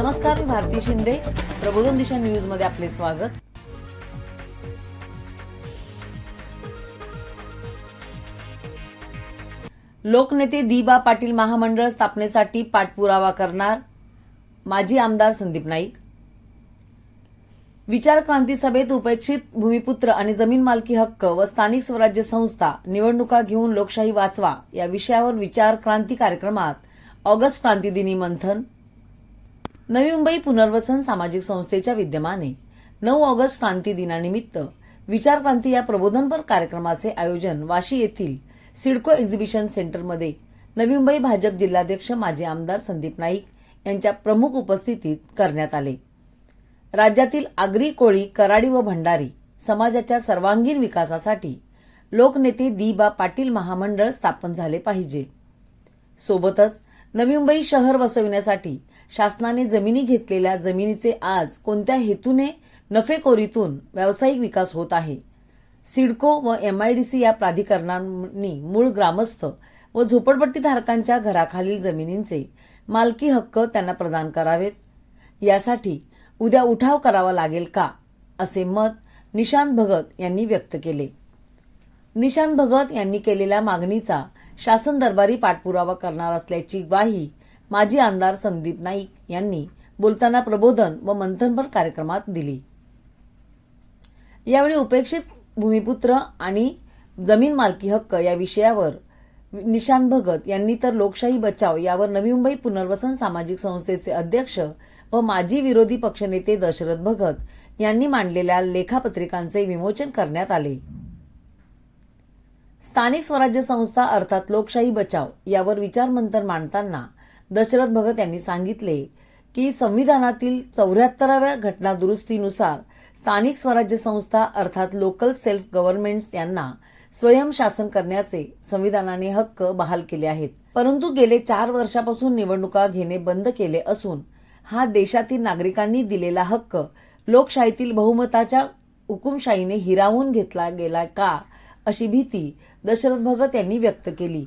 नमस्कार मी भारती शिंदे. प्रबोधन दिशा न्यूजमध्ये आपले स्वागत. लोकनेते दिबा पाटील महामंडळ स्थापनेसाठी पाठपुरावा करणार माजी आमदार संदीप नाईक. विचार क्रांती सभेत उपेक्षित भूमिपुत्र आणि जमीन मालकी हक्क व स्थानिक स्वराज्य संस्था निवडणुका घेऊन लोकशाही वाचवा या विषयावर विचार क्रांती कार्यक्रमात ऑगस्ट क्रांतीदिनी मंथन नवी मुंबई पुनर्वसन सामाजिक संस्थेच्या विद्यमाने नऊ ऑगस्ट क्रांती दिनानिमित्त विचार क्रांती या प्रबोधनपर कार्यक्रमाचे आयोजन वाशी येथील सिडको एक्झिबिशन सेंटरमध्ये नवी मुंबई भाजप जिल्हाध्यक्ष माजी आमदार संदीप नाईक यांच्या प्रमुख उपस्थितीत करण्यात आले. राज्यातील आगरी कोळी कराडी व भंडारी समाजाच्या सर्वांगीण विकासासाठी लोकनेते दिबा पाटील महामंडळ स्थापन झाले पाहिजे. सोबतच नवी मुंबई शहर वसविण्यासाठी शासनाने जमिनी घेतलेल्या जमिनीचे आज कोणत्या हेतूने नफेखोरीतून व्यावसायिक विकास होत आहे? सिडको व एम आय डी सी या प्राधिकरणांनी मूळ ग्रामस्थ व झोपडपट्टीधारकांच्या घराखालील जमिनींचे मालकी हक्क त्यांना प्रदान करावेत. यासाठी उद्या उठाव करावा लागेल का? असे मत निशांत भगत यांनी व्यक्त केले. निशांत भगत यांनी केलेल्या मागणीचा शासन दरबारी पाठपुरावा करणार असल्याची ग्वाही माजी आमदार संदीप नाईक यांनी बोलताना प्रबोधन व मंथनपर कार्यक्रमात दिली. यावेळी उपेक्षित भूमिपुत्र आणि जमीन मालकी हक्क या विषयावर निशांत भगत यांनी तर लोकशाही बचाव यावर नवी मुंबई पुनर्वसन सामाजिक संस्थेचे अध्यक्ष व माजी विरोधी पक्षनेते दशरथ भगत यांनी मांडलेल्या लेखापत्रिकांचे विमोचन करण्यात आले. स्थानिक स्वराज्य संस्था अर्थात लोकशाही बचाव यावर विचारमंथन मांडताना दशरथ भगत यांनी सांगितले की संविधानातील चौऱ्याहत्तराव्या घटना दुरुस्तीनुसार स्थानिक स्वराज्य संस्था अर्थात लोकल सेल्फ गव्हर्नमेंट्स यांना स्वयंशासन करण्याचे संविधानाने हक्क बहाल केले आहेत. परंतु गेले चार वर्षापासून निवडणुका घेणे बंद केले असून हा देशातील नागरिकांनी दिलेला हक्क लोकशाहीतील बहुमताच्या हुकुमशाहीने हिरावून घेतला गेला का अशी भीती दशरथ भगत यांनी व्यक्त केली.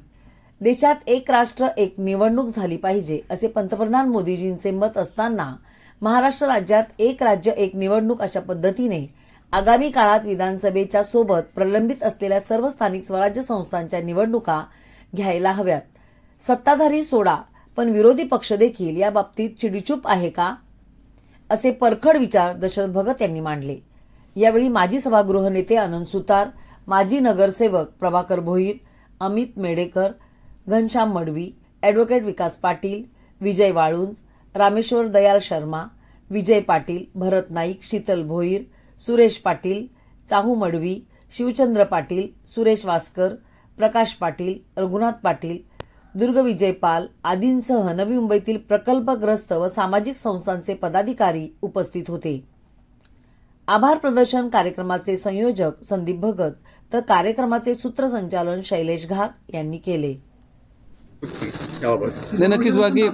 देशात एक राष्ट्र एक निवडणूक झाली पाहिजे असे पंतप्रधान मोदीजींचे मत असताना महाराष्ट्र राज्यात एक राज्य एक निवडणूक अशा पद्धतीने आगामी काळात विधानसभेच्या सोबत प्रलंबित असलेल्या सर्व स्थानिक स्वराज्य संस्थांच्या निवडणुका घ्यायला हव्यात. सत्ताधारी सोडा पण विरोधी पक्ष देखील या बाबतीत चिडीचूप आहे का? असे परखड विचार दशरथ भगत यांनी मांडले. यावेळी माजी सभागृह नेते अनंत सुतार माजी नगरसेवक प्रभाकर भोईर अमित मेडेकर घनश्याम मडवी ॲडव्होकेट विकास पाटील विजय वाळुंज रामेश्वर दयाल शर्मा विजय पाटील भरत नाईक शीतल भोईर सुरेश पाटील चाहू मडवी शिवचंद्र पाटील सुरेश वासकर प्रकाश पाटील रघुनाथ पाटील दुर्गविजय पाल आदींसह नवी मुंबईतील प्रकल्पग्रस्त व सामाजिक संस्थांचे पदाधिकारी उपस्थित होते. आभार प्रदर्शन कार्यक्रमाचे संयोजक संदीप भगत तर कार्यक्रमाचे सूत्रसंचालन शैलेश घाग यांनी केले. नाही नक्कीच बाकी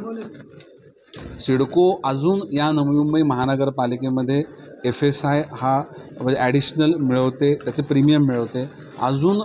सिडको अजून या नवी मुंबई महानगरपालिकेमध्ये एफ एस आय हा म्हणजे ॲडिशनल मिळवते त्याचे प्रीमियम मिळवते. अजून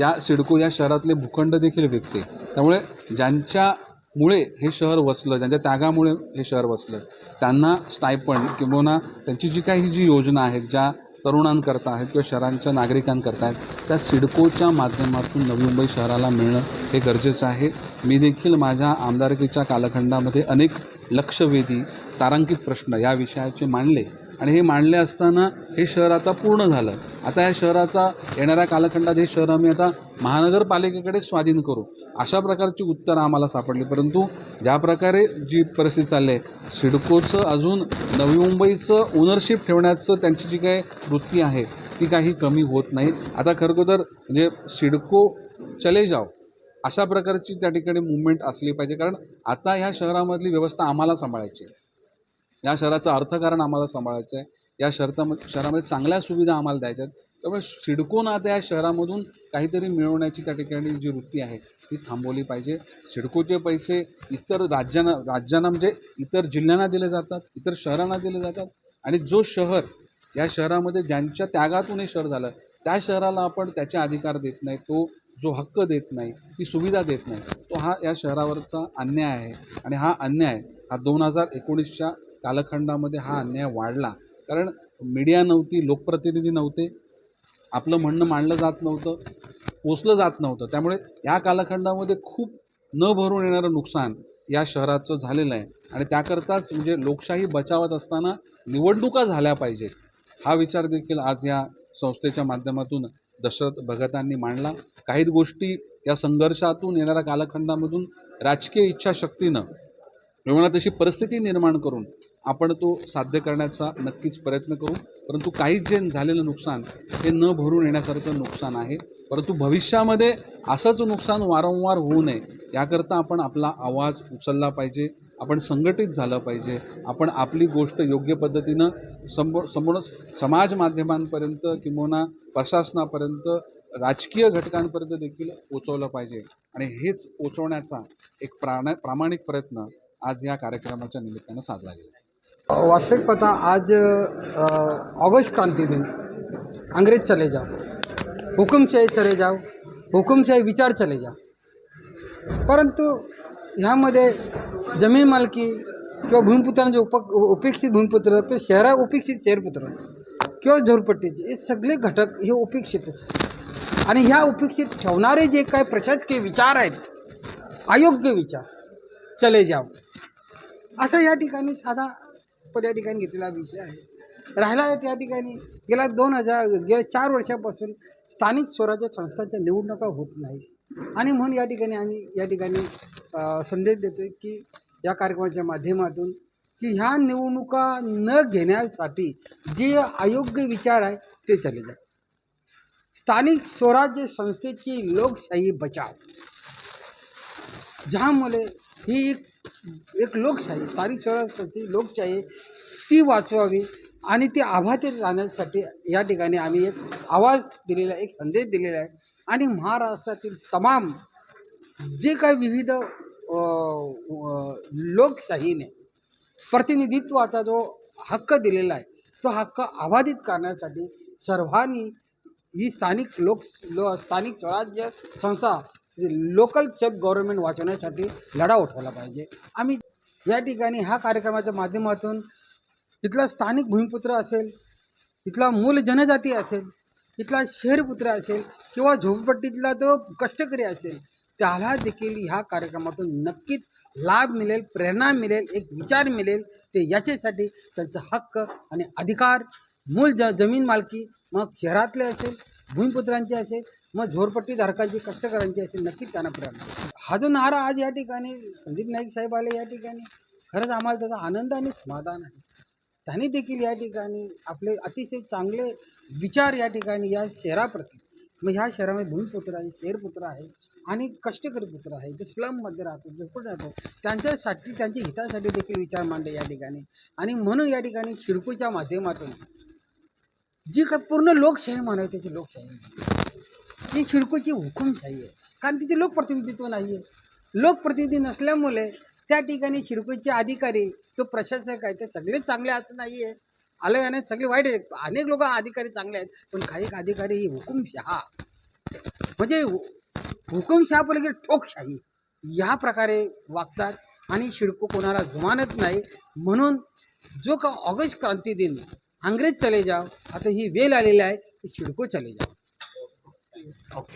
या सिडको या शहरातले भूखंड देखील विकते. त्यामुळे ज्यांच्यामुळे हे शहर वसलं ज्यांच्या त्यागामुळे हे शहर वसलं त्यांना स्टायपंड किंवा त्यांची जी काही जी योजना आहेत ज्या तरुणांकरता आहेत किंवा शहरांच्या नागरिकांकरता आहेत त्या सिडकोच्या माध्यमातून नवी मुंबई शहराला मिळणं हे गरजेचं आहे. मी देखील माझ्या आमदारकीच्या कालखंडामध्ये अनेक लक्षवेधी तारांकित प्रश्न या विषयाचे मांडले आणि हे मांडले असताना हे शहर आता पूर्ण झालं. आता या शहराचा येणाऱ्या कालखंडात हे शहर आम्ही आता महानगरपालिकेकडे स्वाधीन करू. अशा प्रकारची उत्तरं आम्हाला सापडली. परंतु ज्या प्रकारे जी परिस्थिती चालली आहे सिडकोचं अजून नवी मुंबईचं ओनरशिप ठेवण्याचं त्यांची जी काही वृत्ती आहे ती काही कमी होत नाही. आता खरं तर म्हणजे सिडको चले जाओ अशा प्रकारची त्या ठिकाणी मुवमेंट असली पाहिजे. कारण आता ह्या शहरामधली व्यवस्था आम्हाला सांभाळायची आहे. या शहराचं अर्थकारण आम्हाला सांभाळायचं आहे. या शहरामध्ये शहरामध्ये चांगल्या सुविधा आम्हाला द्यायच्या आहेत. त्यामुळे सिडकोनं आता या शहरामधून काहीतरी मिळवण्याची त्या ठिकाणी जी वृत्ती आहे ती थांबवली पाहिजे. सिडकोचे पैसे इतर राज्यांना राज्यांना म्हणजे इतर जिल्ह्यांना दिले जातात इतर शहरांना दिले जातात. आणि जो शहर या शहरामध्ये ज्यांच्या त्यागातून हे शहर झालं त्या शहराला आपण त्याचे अधिकार देत नाही. तो जो हक्क देत नाही ती सुविधा देत नाही तो हा या शहरावरचा अन्याय आहे. आणि हा अन्याय हा दोन हजार एकोणीसच्या कालखंडामध्ये हा अन्याय वाढला. कारण मीडिया नव्हती लोकप्रतिनिधी नव्हते. आपलं म्हणणं मांडलं जात नव्हतं. पोचलं जात नव्हतं. त्यामुळे या कालखंडामध्ये खूप न भरून येणारं नुकसान या शहराचं झालेलं आहे. आणि त्याकरताच म्हणजे लोकशाही बचावत असताना निवडणुका झाल्या पाहिजेत. हा विचार देखील आज या संस्थेच्या माध्यमातून दशरथ भगतांनी मांडला. काही गोष्टी या संघर्षातून येणाऱ्या कालखंडामधून राजकीय इच्छाशक्तीनं किंवा तशी परिस्थिती निर्माण करून आपण तो साध्य करण्याचा नक्कीच प्रयत्न करू. परंतु काही जे झालेलं नुकसान हे न भरून येण्यासारखं नुकसान आहे. परंतु भविष्यामध्ये असंच नुकसान वारंवार होऊ नये याकरता आपण आपला आवाज उचलला पाहिजे. आपण संघटित झालं पाहिजे. आपण आपली गोष्ट योग्य पद्धतीनं समोर समोर समाज माध्यमांपर्यंत किंवा प्रशासनापर्यंत राजकीय घटकांपर्यंत देखील पोचवलं पाहिजे. आणि हेच पोचवण्याचा एक प्राण प्रामाणिक प्रयत्न आज या कार्यक्रमाच्या निमित्तानं साधला केला. वास्तविक पता आज ऑगस्ट क्रांती दिन. अंग्रेज चले जाओ. हुकुमशाही चले जाओ. हुकुमशाही विचार चले जाओ. परंतु ह्यामध्ये जमीन मालकी किंवा भूमिपुत्रांचे उप उपेक्षित भूमिपुत्र तर शहरा उपेक्षित शहरपुत्र किंवा झोरपट्टीचे हे सगळे घटक हे उपेक्षितच आहेत. आणि ह्या उपेक्षित ठेवणारे जे काय प्रशासकीय विचार आहेत अयोग्य विचार चले जाऊ असा या ठिकाणी साधा पण या ठिकाणी घेतलेला विषय आहे. राहिला त्या ठिकाणी. गेल्या दोन हजार गेल्या चार वर्षापासून स्थानिक स्वराज्य संस्थांच्या निवडणुका होत नाही आणि म्हणून या ठिकाणी आम्ही या ठिकाणी संदेश देतो आहे की या कार्यक्रमाच्या माध्यमातून की ह्या निवडणुका न घेण्यासाठी जे अयोग्य विचार आहे ते चले जा स्थानिक स्वराज्य संस्थेची लोकशाही बचाव. ज्यामुळे ही एक एक लोकशाही स्थानिक स्वराज्य लोकशाही ती वाचवावी आणि ती आभातीत राहण्यासाठी या ठिकाणी आम्ही एक आवाज दिलेला आहे एक संदेश दिलेला आहे. आणि महाराष्ट्रातील तमाम जे काही विविध लोकशाहीने प्रतिनिधित्वाचा जो हक्क दिलेला आहे तो हक्क अबाधित करण्यासाठी सर्वांनी ही स्थानिक लोक लो स्थानिक स्वराज्य संस्था लोकल सब गव्हर्नमेंट वाचवण्यासाठी लढा उठवला पाहिजे. आम्ही या ठिकाणी ह्या कार्यक्रमाच्या माध्यमातून इथला स्थानिक भूमिपुत्र असेल इथला मूल जनजाती असेल इथला शहरपुत्र असेल किंवा झोपडपट्टीतला तो कष्टकरी असेल त्याला देखील ह्या कार्यक्रमातून नक्कीच लाभ मिळेल प्रेरणा मिळेल एक विचार मिळेल. ते याच्यासाठी त्यांचा हक्क आणि अधिकार मूल ज जमीन मालकी मग शहरातले असेल भूमिपुत्रांचे असेल मग झोरपट्टीधारकांची कष्टकऱ्यांची असेल नक्कीच त्यांना प्रेरणा. हा जो नारा आज या ठिकाणी संदीप नाईक साहेब आले या ठिकाणी खरंच आम्हाला त्याचा आनंद आणि समाधान आहे. त्यांनी देखील या ठिकाणी आपले अतिशय चांगले विचार या ठिकाणी या शहराप्रती मग ह्या शहरामध्ये भूमिपुत्र आहे शेरपुत्र आहे आणि कष्टकरी पुत्र आहे जे स्लममध्ये राहतो झोपड राहतो त्यांच्यासाठी त्यांच्या हितासाठी देखील विचार मांडले या ठिकाणी. आणि म्हणून या ठिकाणी शिरकूच्या माध्यमातून जी काय पूर्ण लोकशाही म्हणावी त्याची लोकशाही. नाही. ही शिडकोची हुकुमशाही आहे कारण तिथे लोकप्रतिनिधित्व नाही आहे लोकप्रतिनिधी नसल्यामुळे त्या ठिकाणी शिडकोचे अधिकारी तो प्रशासक आहे ते सगळेच चांगले असं नाही आहे आलं आणि सगळे वाईट आहेत. अनेक लोक अधिकारी चांगले आहेत पण काही अधिकारी ही हुकुमशहा. म्हणजे हु- हुकुमशहा पलीकडे ठोकशाही. या प्रकारे वागतात आणि शिडको कोणाला जुमानत नाही. म्हणून जो का ऑगस्ट क्रांती दिन अंग्रेज चले जाव आता ही वेल आलेली आहे की शिडको चले जाव 好